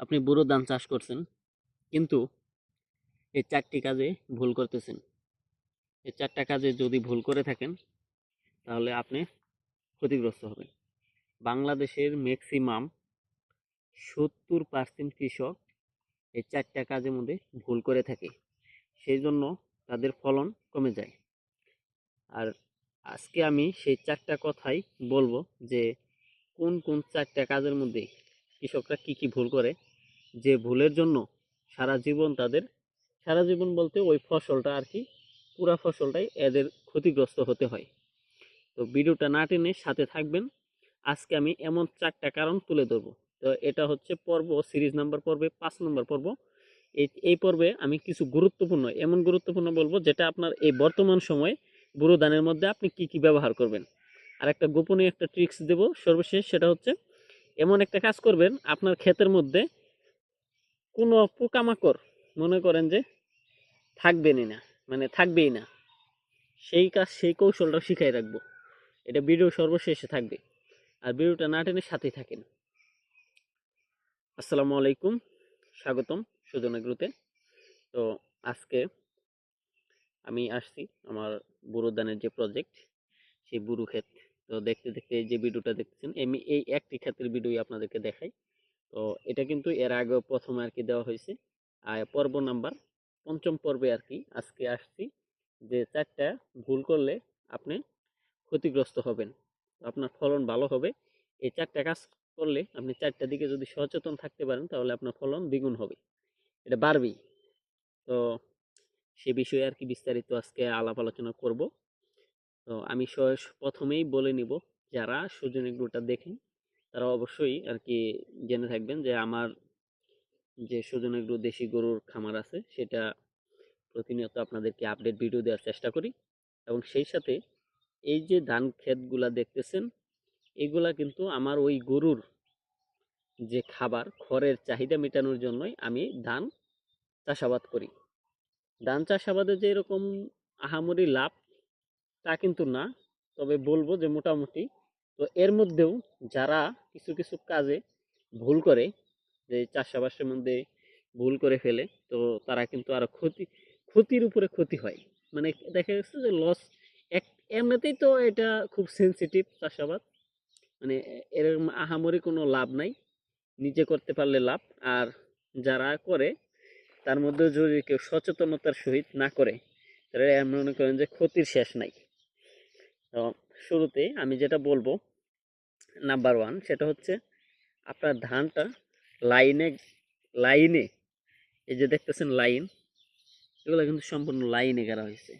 আপনি বুড়ো ধান চাষ করছেন, কিন্তু এই চারটি কাজে ভুল করতেছেন। এই চারটা কাজে যদি ভুল করে থাকেন, তাহলে আপনি ক্ষতিগ্রস্ত হবেন। বাংলাদেশের ম্যাক্সিমাম সত্তর পার্সেন্ট কৃষক এই চারটা কাজের মধ্যে ভুল করে থাকে। সেই জন্য তাদের ফলন কমে যায়। আর আজকে আমি সেই চারটা কথাই বলব যে, কোন কোন চারটা কাজের মধ্যে কৃষকরা কি কি ভুল করে যে ভুলের জন্য সারা জীবন তাদের, সারা জীবন বলতে ওই ফসলটা আর কি, পুরা ফসলটাই এদের ক্ষতিগ্রস্ত হতে হয়। তো ভিডিওটা না টেনে সাথে থাকবেন। আজকে আমি এমন চারটা কারণ তুলে ধরবো। তো এটা হচ্ছে পর্ব, সিরিজ নাম্বার পর্বে, পাঁচ নম্বর পর্ব। এই এই পর্বে আমি কিছু গুরুত্বপূর্ণ, এমন গুরুত্বপূর্ণ বলব যেটা আপনার এই বর্তমান সময়ে বুড়ো ধানের মধ্যে আপনি কি কি ব্যবহার করবেন। আর একটা গোপনীয় একটা ট্রিক্স দেব সর্বশেষ, সেটা হচ্ছে এমন একটা কাজ করবেন, আপনার ক্ষেতের মধ্যে কোনো পোকামাকড় মনে করেন যে থাকবেনই না মানে থাকবেই না। সেই কাজ, সেই কৌশলটা শিখাই রাখব। এটা ভিডিও সর্বশেষে থাকবে। আর ভিডিওটা না টেনে সাথেই থাকেন। আসসালামু আলাইকুম, স্বাগতম সুজন এগ্রুতে তো আজকে আমি আসছি আমার বুড়ো ধানের যে প্রজেক্ট সেই বুড়ো ক্ষেত। তো দেখতে দেখতে যে ভিডিওটা দেখতেছেন, আমি এই একটি ক্ষেতের ভিডিওই আপনাদেরকে দেখাই। তো এটা কিন্তু এর আগে প্রথমে আর কি দেওয়া হয়েছে। আর পর্ব নাম্বার, পঞ্চম পর্বে আর কি আজকে আসছি যে চারটা ভুল করলে আপনি ক্ষতিগ্রস্ত হবেন। আপনার ফলন ভালো হবে। এই চারটা কাজ করলে আপনি চারটা দিকে যদি সচেতন থাকতে পারেন, তাহলে আপনার ফলন দ্বিগুণ হবে। এটা বাড়বেই। তো সে বিষয়ে আর কি বিস্তারিত আজকে আলাপ আলোচনা করব। তো আমি প্রথমেই বলে নিব, যারা সুজন এগুলোটা দেখেন তারা অবশ্যই আর কি জেনে থাকবেন যে আমার যে সুজন এগুলো দেশি গরুর খামার আছে, সেটা প্রতিনিয়ত আপনাদেরকে আপডেট ভিডিও দেওয়ার চেষ্টা করি। এবং সেই সাথে এই যে ধান ক্ষেতগুলা দেখতেছেন, এগুলা কিন্তু আমার ওই গরুর যে খাবার, খড়ের চাহিদা মেটানোর জন্যই আমি ধান চাষাবাদ করি। ধান চাষাবাদে যে এরকম আহামরি লাভ তা কিন্তু না। তবে বলব যে মোটামুটি তো এর মধ্যেও যারা কিছু কিছু কাজে ভুল করে, যে চাষাবাসের মধ্যে ভুল করে ফেলে, তো তারা কিন্তু আরও ক্ষতি, ক্ষতির উপরে ক্ষতি হয়। মানে দেখা যাচ্ছে যে লস এক, এমনিতেই তো এটা খুব সেন্সিটিভ চাষাবাদ। মানে এরকম আহামরি কোনো লাভ নাই। নিজে করতে পারলে লাভ, আর যারা করে, তার মধ্যে যদি কেউ সচেতনতার সহিত না করে, তাহলে মনে করেন যে ক্ষতির শেষ নাই। তো শুরুতে আমি যেটা বলব নাম্বার ওয়ান সেটা হচ্ছে আপনার ধানটা লাইনে লাইনে, এই যে দেখতেছেন লাইন, এগুলো কিন্তু সম্পূর্ণ লাইনে গাড়া হয়েছে।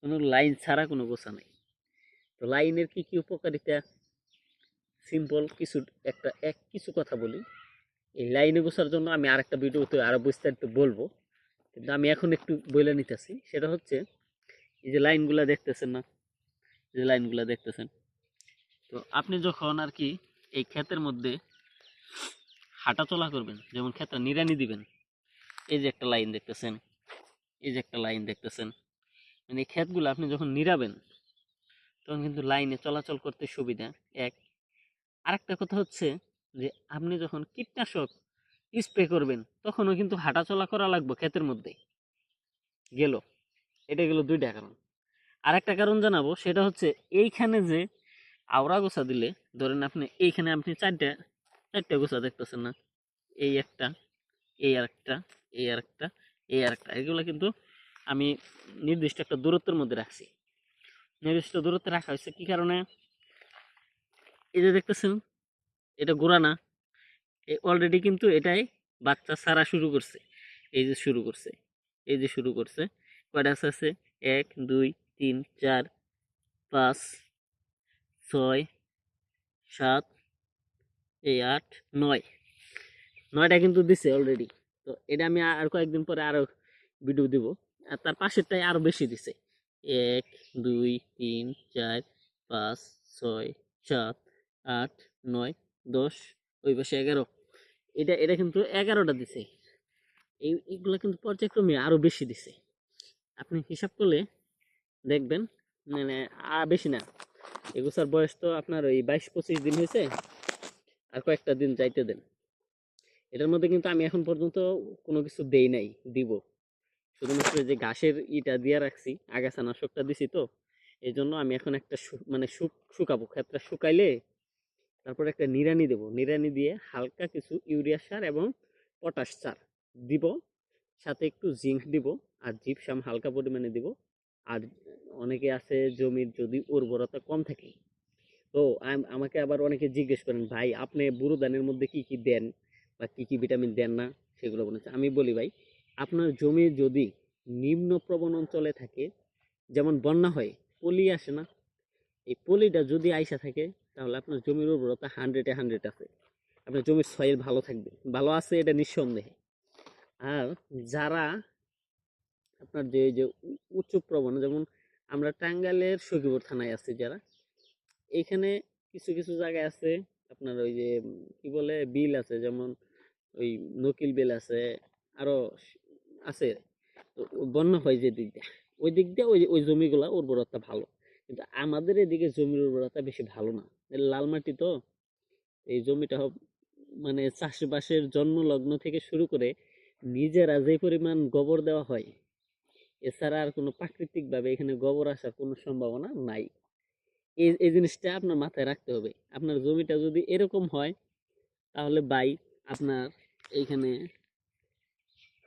কোনো লাইন ছাড়া কোনো গোছা নাই। তো লাইনের কি কি উপকারিতা? সিম্পল কিছু, একটা, এক কিছু কথা বলি। এই লাইনে গোছার জন্য আমি আরেকটা ভিডিওতে আরও বিস্তারিত বলব। কিন্তু আমি এখন একটু বলে নিতেছি। সেটা হচ্ছে, এই যে লাইনগুলা দেখতেছেন না? যে লাইনগুলা দেখতেছেন। তো আপনি যখন আর কি এই ক্ষেতের মধ্যে হাঁটা চলা করবেন, যেমন ক্ষেতটা নিড়ানি দিবেন, এই যে একটা লাইন দেখতেছেন, এই যে একটা লাইন দেখতেছেন মানে এই ক্ষেতগুলো আপনি যখন নিড়াবেন, তখন কিন্তু লাইনে চলাচল করতে সুবিধা। এক, আরেকটা কথা হচ্ছে যে আপনি যখন কীটনাশক স্প্রে করবেন, তখনও কিন্তু হাঁটা চলা করা লাগবে ক্ষেতের মধ্যে। গেল। এটা গেল দুইটা কারণ। আরেকটা কারণ জানাব, সেটা হচ্ছে এইখানে যে আওড়া গোছা দিলে, ধরেন আপনি এইখানে আপনি চারটা চারটা গোছা দেখতেছেন না, এই একটা, এই আর একটা এই আর একটা এই আরেকটা, এগুলো কিন্তু আমি নির্দিষ্ট একটা দূরত্বের মধ্যে রাখছি। নির্দিষ্ট দূরত্বে রাখা হয়েছে কি কারণে? এই যে দেখতেছেন, এটা গোড়া না অলরেডি কিন্তু এটাই বাচ্চা ছাড়া শুরু করছে, এই যে শুরু করছে, এই যে শুরু করছে, কয়টা আছে? এক, দুই, তিন, চার, পাঁচ ছয়, সাত, এই আট, নয়। নয়টা কিন্তু দিছে অলরেডি তো এটা আমি আর কয়েকদিন পরে আরও ভিডিও দিব। আর তার পাশেরটাই আরও বেশি দিছে। এক, দুই, তিন, চার, পাঁচ, ছয়, সাত, আট, নয়, দশ, ওই পাশে এগারো। এটা এটা কিন্তু এগারোটা দিছে। এই, এইগুলো কিন্তু পর্যায়ক্রমে আরও বেশি দিছে। আপনি হিসাব করলে দেখবেন মানে আর বেশি না। এগুসার বয়স তো আপনার ওই বাইশ পঁচিশ দিন হয়েছে। আর কয়েকটা দিন যাইতে দেন। এটার মধ্যে কিন্তু আমি এখন পর্যন্ত কোনো কিছু দেই নাই, দিব। শুধুমাত্র যে ঘাসের ইটা দিয়ে রাখছি, আগাছা নাশকটা দিছি তো এই জন্য আমি এখন একটা মানে শুক শুকাবো। ক্ষেতটা শুকাইলে তারপর একটা নিরানি দেব। নিরানি দিয়ে হালকা কিছু ইউরিয়া সার এবং পটাশ সার দিব। সাথে একটু জিঙ্ক দিব আর জিপসাম হালকা পরিমাণে দিব। আর অনেকে আছে জমির যদি উর্বরতা কম থাকে। তো আমাকে আবার অনেকে জিজ্ঞেস করেন, ভাই, আপনি বুড়ো ধানের মধ্যে কি কি দেন বা কি কি ভিটামিন দেন না? সেগুলো বলেছে। আমি বলি, ভাই, আপনার জমি যদি নিম্ন প্রবণ অঞ্চলে থাকে, যেমন বন্যা হয়, পলি আসে না, এই পলিটা যদি আইসা থাকে, তাহলে আপনার জমির উর্বরতা হান্ড্রেডে হান্ড্রেড আছে। আপনার জমির সয়েল ভালো থাকবে। ভালো আছে এটা নিঃসন্দেহে। আর যারা আপনার যে যে উচ্চ প্রবণ, যেমন আমরা টাঙ্গাইলের সখীপুর থানায় আছি যারা। এখানে কিছু কিছু জায়গায় আছে আপনার ওই যে কি বলে, বিল আছে, যেমন ওই নকিল বিল আছে, আরও আছে। বন্যা হয় যে দিক দিয়ে। ওই দিক দিয়ে ওই ওই জমিগুলো উর্বরতা ভালো। কিন্তু আমাদের এদিকে জমির উর্বরতা বেশি ভালো না। লাল মাটি তো, এই জমিটা মানে চাষবাসের জন্মলগ্ন থেকে শুরু করে নিজেরা যে পরিমাণ গোবর দেওয়া হয় এছাড়া আর কোনো প্রাকৃতিকভাবে এখানে গোবর আসার কোনো সম্ভাবনা নাই। এই এই জিনিসটা আপনার মাথায় রাখতে হবে। আপনার জমিটা যদি এরকম হয়, তাহলে বাই আপনার এইখানে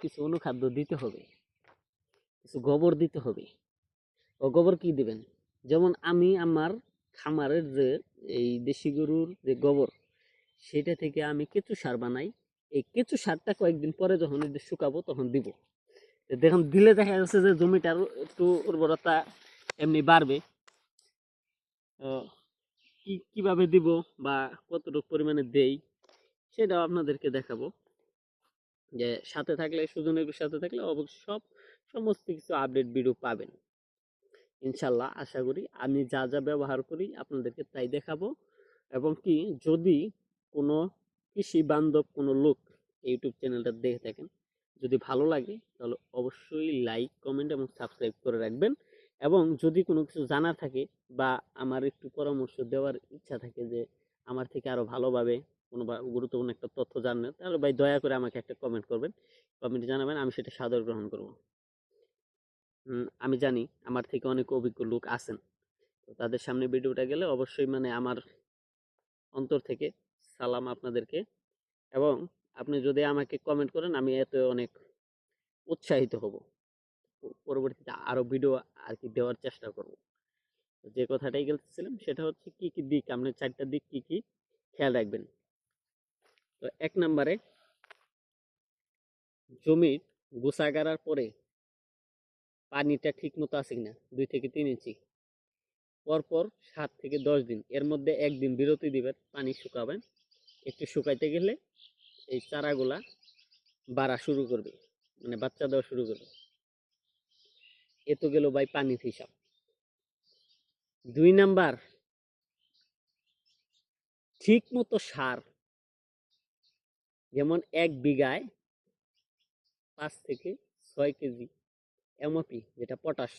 কিছু অনুখাদ্য দিতে হবে। কিছু গোবর দিতে হবে। ও গোবর কি দিবেন? যেমন আমি আমার খামারের যে, এই দেশি গরুর যে গোবর, সেটা থেকে আমি কেঁচু সার বানাই। এই কেঁচু সারটা কয়েকদিন পরে যখন শুকাবো তখন দিব। দেখুন, দিলে দেখা যাচ্ছে যে জমিটার একটু উর্বরতা এমনি বাড়বে। তো কি, কীভাবে দিব বা কতটুকু পরিমাণে দেই, সেটাও আপনাদেরকে দেখাবো। যে সাথে থাকলে সুজনের সাথে থাকলে অবশ্যই সব সমস্ত কিছু আপডেট ভিডিও পাবেন। ইনশাল্লাহ, আশা করি আমি যা যা ব্যবহার করি আপনাদেরকে তাই দেখাবো। এবং কি, যদি কোনো কৃষি বান্ধব কোনো লোক ইউটিউব চ্যানেলটা দেখে থাকেন যদি ভালো লাগে, তাহলে অবশ্যই লাইক কমেন্ট এবং সাবস্ক্রাইব করে রাখবেন। এবং যদি কোনো কিছু জানার থাকে বা আমার একটু পরামর্শ দেওয়ার ইচ্ছা থাকে যে আমার থেকে আরও ভালোভাবে কোনো গুরুত্বপূর্ণ একটা তথ্য জানবেন, তাহলে ভাই দয়া করে আমাকে একটা কমেন্ট করবেন। কমেন্টে জানাবেন, আমি সেটা সাদর গ্রহণ করব। আমি জানি আমার থেকে অনেক অভিজ্ঞ লোক আছেন। তো তাদের সামনে ভিডিওটা গেলে অবশ্যই মানে আমার অন্তর থেকে সালাম আপনাদেরকে। এবং আপনি যদি আমাকে কমেন্ট করেন, আমি এতে অনেক উৎসাহিত হব। পরবর্তীতে আরও ভিডিও আর কি দেওয়ার চেষ্টা করব। যে কথাটাই বলতেছিলাম, সেটা হচ্ছে কি কি দিক? আপনি চারটা দিক কি কি খেয়াল রাখবেন। তো এক নম্বরে জমির গোসা গাড়ার পরে পানিটা ঠিক মতো আছে কিনা? দুই থেকে তিন ইঞ্চি। পরপর সাত থেকে দশ দিন। এর মধ্যে একদিন বিরতি দিবেন, পানি শুকাবেন। একটু শুকাইতে গেলে এই চারাগুলা বাড়া শুরু করবে মানে বাচ্চা দেওয়া শুরু করবে। এ তো গেল ভাই পানির হিসাব। দুই নাম্বার ঠিক মতো সার যেমন এক বিঘায় পাঁচ থেকে ছয় কেজি এমওপি, যেটা পটাশ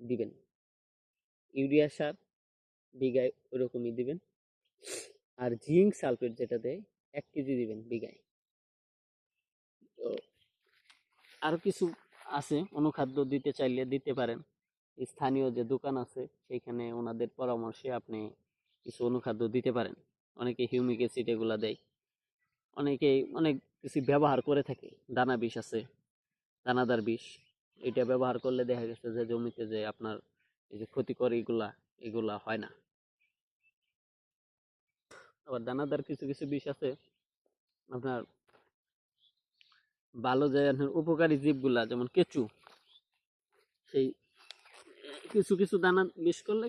দিবেন। ইউরিয়া সার বিঘায় ওরকমই দিবেন। আর জিঙ্ক সালফেট যেটা দেয় এক কেজি দিবেন বিঘায়। তো আরও কিছু আছে, অনুখাদ্য দিতে চাইলে দিতে পারেন। স্থানীয় যে দোকান আছে, সেইখানে ওনাদের পরামর্শে আপনি কিছু অনুখাদ্য দিতে পারেন। অনেকে হিউমিক অ্যাসিড এগুলা দেয়। অনেকে অনেক কিছু ব্যবহার করে থাকে। দানা বিষ আছে, দানাদার বিষ। এটা ব্যবহার করলে দেখা গেছে যে জমিতে যে আপনার এই যে ক্ষতিকর এগুলা এগুলা হয় না। আবার দানাদার কিছু কিছু বিষ আছে। আপনার ভালো যে উপকারী জীবগুলা, যেমন কেঁচু, সেই কিছু কিছু দানা বিষ করলে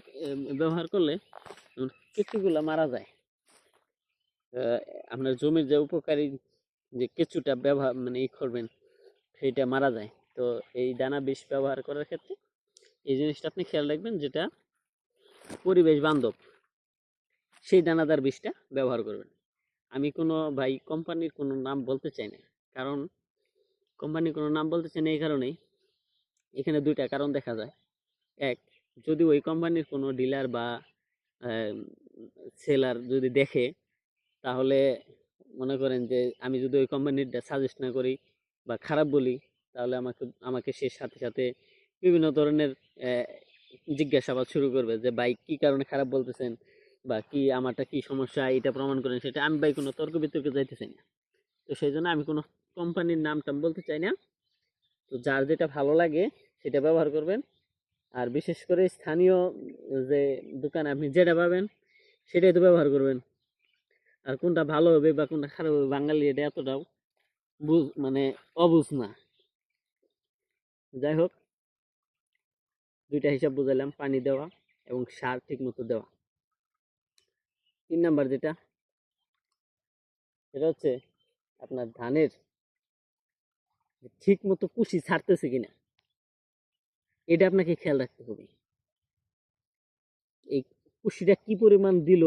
ব্যবহার করলে কেঁচুগুলা মারা যায়। আপনার জমির যে উপকারী যে কেঁচুটা ব্যবহার মানে ই করবেন, সেইটা মারা যায়। তো এই দানা বিষ ব্যবহার করার ক্ষেত্রে এই জিনিসটা আপনি খেয়াল রাখবেন, যেটা পরিবেশ বান্ধব। সেই দানাদার বিষটা ব্যবহার করবেন। আমি কোনো ভাই কোম্পানির কোনো নাম বলতে চাই না কারণ কোম্পানির কোনো নাম বলতে চাই না এই কারণেই এখানে দুইটা কারণ দেখা যায়। এক, যদি ওই কোম্পানির কোনো ডিলার বা সেলার যদি দেখে, তাহলে মনে করেন যে আমি যদি ওই কোম্পানিটা সাজেস্ট না করি বা খারাপ বলি, তাহলে আমাকে আমাকে সে সাথে সাথে বিভিন্ন ধরনের জিজ্ঞাসাবাদ শুরু করবে যে, ভাই, কি কারণে খারাপ বলতেছেন? বা কি আমারটা কি সমস্যা, এটা প্রমাণ করেন, সেটা আমি ভাই কোনো তর্ক বিতর্কে যাইতে চাই না। তো সেই জন্য আমি কোনো কোম্পানির নাম টাম বলতে চাই না। তো যার যেটা ভালো লাগে, সেটা ব্যবহার করবেন। আর বিশেষ করে স্থানীয় যে দোকান আপনি যেটা পাবেন, সেটাই তো ব্যবহার করবেন। আর কোনটা ভালো হবে বা কোনটা খারাপ হবে, বাঙালি এটা এতটাও বুঝ মানে অবুঝ না। যাই হোক, দুইটা হিসাব বুঝাইলাম, পানি দেওয়া এবং সার ঠিক মতো দেওয়া। তিন নাম্বার যেটা। সেটা হচ্ছে আপনার ধানের ঠিক মতো কুশি ছাড়তেছে কিনা, এটা আপনাকে খেয়াল রাখতে হবে। এই কুশিটা কি পরিমাণ দিল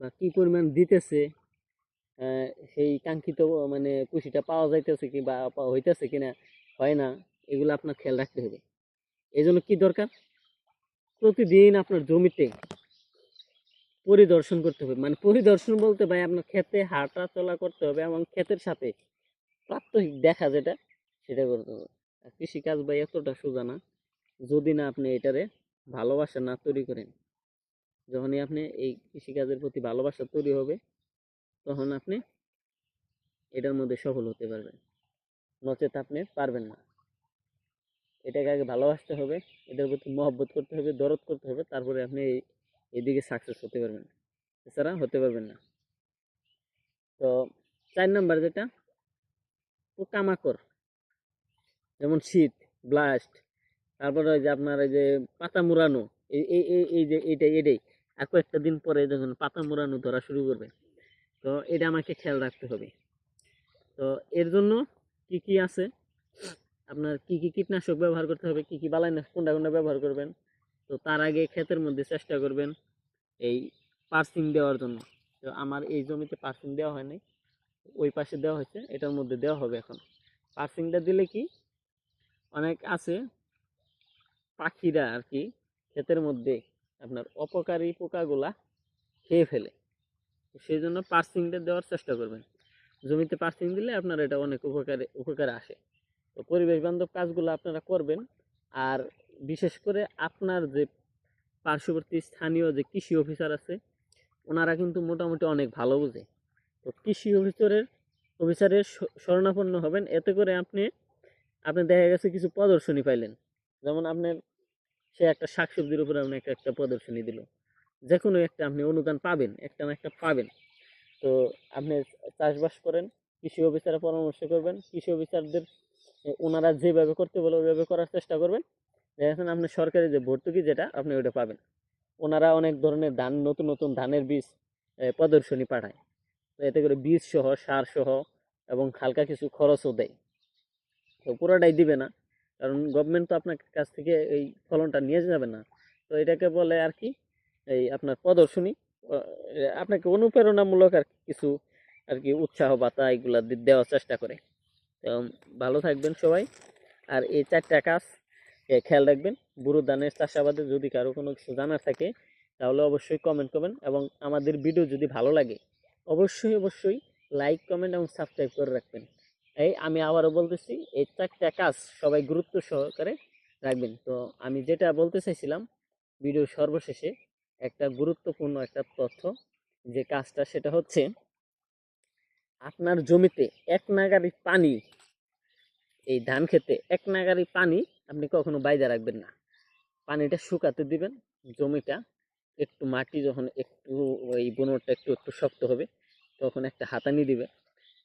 বা কি পরিমাণ দিতেছে সেই কাঙ্ক্ষিত মানে কুশিটা পাওয়া যাইতেছে কি বা হইতেছে কিনা, হয় না, এগুলো আপনার খেয়াল রাখতে হবে। এই জন্য কি দরকার? প্রতিদিন আপনার জমিতে পরিদর্শন করতে হবে। মানে পরিদর্শন বলতে ভাই আপনার ক্ষেতে হাঁটা চলা করতে হবে এবং ক্ষেতের সাথে প্রাত্যহিক দেখা যেটা, সেটা করতে হবে। আর কৃষিকাজ ভাই এতটা সোজা না। যদি না আপনি এটারে ভালোবাসা না তৈরি করেন, যখনই আপনি এই কৃষিকাজের প্রতি ভালোবাসা তৈরি হবে, তখন আপনি এটার মধ্যে সফল হতে পারবেন। নচেত আপনি পারবেন না। এটাকে আগে ভালোবাসতে হবে এটার প্রতি মহব্বত করতে হবে, দরদ করতে হবে, তারপরে আপনি এই এদিকে সাকসেস হতে পারবেন এছাড়া হতে পারবেন না। তো চার নাম্বার যেটা পোকামাকড় যেমন শীত ব্লাস্ট তারপরে ওই যে আপনার ওই যে পাতা মুড়ানো এই এই এই যে এইটাই এটাই আর কয়েকটা দিন পরে যখন পাতা মুড়ানো ধরা শুরু করবে। তো এটা আমাকে খেয়াল রাখতে হবে। তো এর জন্য কি কি আছে? আপনার কি কি কীটনাশক ব্যবহার করতে হবে? কি কি বালাইনাশক কোনটা কোনটা ব্যবহার করবেন? তো তার আগে ক্ষেতের মধ্যে চেষ্টা করবেন এই পার্সিং দেওয়ার জন্য। তো আমার এই জমিতে পার্সিং দেওয়া হয়নি ওই পাশে দেওয়া হয়েছে, এটার মধ্যে দেওয়া হবে এখন। পার্সিংটা দিলে কি? অনেক আছে পাখিরা আর কি ক্ষেতের মধ্যে আপনার অপকারী পোকাগুলা খেয়ে ফেলে। সেই জন্য পার্সিংটা দেওয়ার চেষ্টা করবেন। জমিতে পার্সিং দিলে আপনার এটা অনেক উপকারে উপকারে আসে। তো পরিবেশ বান্ধব কাজগুলো আপনারা করবেন। আর বিশেষ করে আপনার যে পার্শ্ববর্তী স্থানীয় যে কৃষি অফিসার আছে, ওনারা কিন্তু মোটামুটি অনেক ভালো বোঝে। তো কৃষি অফিসারের অফিসারের শরণাপন্ন হবেন। এতে করে আপনি আপনি দেখা গেছে কিছু প্রদর্শনী পাইলেন। যেমন আপনার সে একটা শাকসবজির উপরে আপনি একটা একটা প্রদর্শনী দিল। যে কোনো একটা আপনি অনুদান পাবেন, একটা না একটা পাবেন। তো আপনি চাষবাস করেন, কৃষি অফিসারের পরামর্শ করবেন। কৃষি অফিসারদের ওনারা যেভাবে করতে বলে ওইভাবে করার চেষ্টা করবেন। দেখেন আপনি সরকারি যে ভর্তুকি যেটা, আপনি ওইটা পাবেন। ওনারা অনেক ধরনের ধান, নতুন নতুন ধানের বীজ প্রদর্শনী পাঠায়। তো এতে করে বীজ সহ, সার সহ এবং হালকা কিছু খরচও দেয়। তো পুরোটাই দিবে না, কারণ গভর্নমেন্ট তো আপনার কাছ থেকে এই ফলনটা নিয়ে যাবে না। তো এটাকে বলে আর কি, এই আপনার প্রদর্শনী। আপনাকে অনুপ্রেরণামূলক আর কিছু আর কি উৎসাহ বাতা এগুলা দেওয়ার চেষ্টা করে। তো ভালো থাকবেন সবাই। আর এই চারটা কাজ খেয়াল রাখবেন, বুড়ো ধানের চাষাবাদে যদি কারও কোনো কিছু জানার থাকে, তাহলে অবশ্যই কমেন্ট করবেন এবং আমাদের ভিডিও যদি ভালো লাগে, অবশ্যই অবশ্যই লাইক কমেন্ট এবং সাবস্ক্রাইব করে রাখবেন। এই আমি আবারও বলতেছি, এই চারটা কাজ সবাই গুরুত্ব সহকারে রাখবেন। তো আমি যেটা বলতে চাইছিলাম ভিডিওর সর্বশেষে একটা গুরুত্বপূর্ণ একটা তথ্য, যে কাজটা সেটা হচ্ছে, আপনার জমিতে এক নাগারি পানি, এই ধান খেতে এক নাগারি পানি আপনি কখনো বাইরে রাখবেন না। পানিটা শুকাতে দিবেন, জমিটা একটু মাটি যখন একটু ওই বনরটা একটু একটু শক্ত হবে, তখন একটা হাতানি দিবে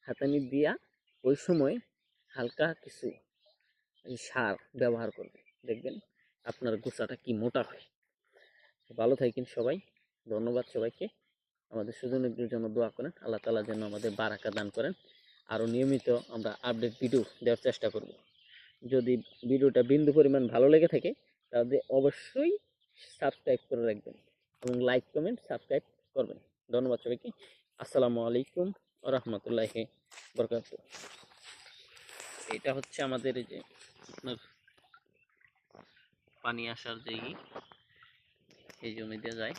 হাতানি দিয়া ওই সময় হালকা কিছু সার ব্যবহার করবে দেখবেন আপনার গোছাটা কি মোটা হয়। ভালো থাকেন সবাই। ধন্যবাদ সবাইকে। আমাদের সুজনদের জন্য দোয়া করেন। আল্লাহ তালা যেন আমাদের বারাকা দান করেন। আরও নিয়মিত আমরা আপডেট ভিডিও দেওয়ার চেষ্টা করব। যদি ভিডিওটা বিন্দু পরিমাণ ভালো লেগে থাকে, তাহলে অবশ্যই সাবস্ক্রাইব করে রাখবেন এবং লাইক কমেন্ট সাবস্ক্রাইব করবেন। ধন্যবাদ সবাইকে। আসসালামু আলাইকুম রহমতুল্লাহ বরকাত। এটা হচ্ছে আমাদের যে আপনার পানি আসার যে এই জমি দিয়ে যায়।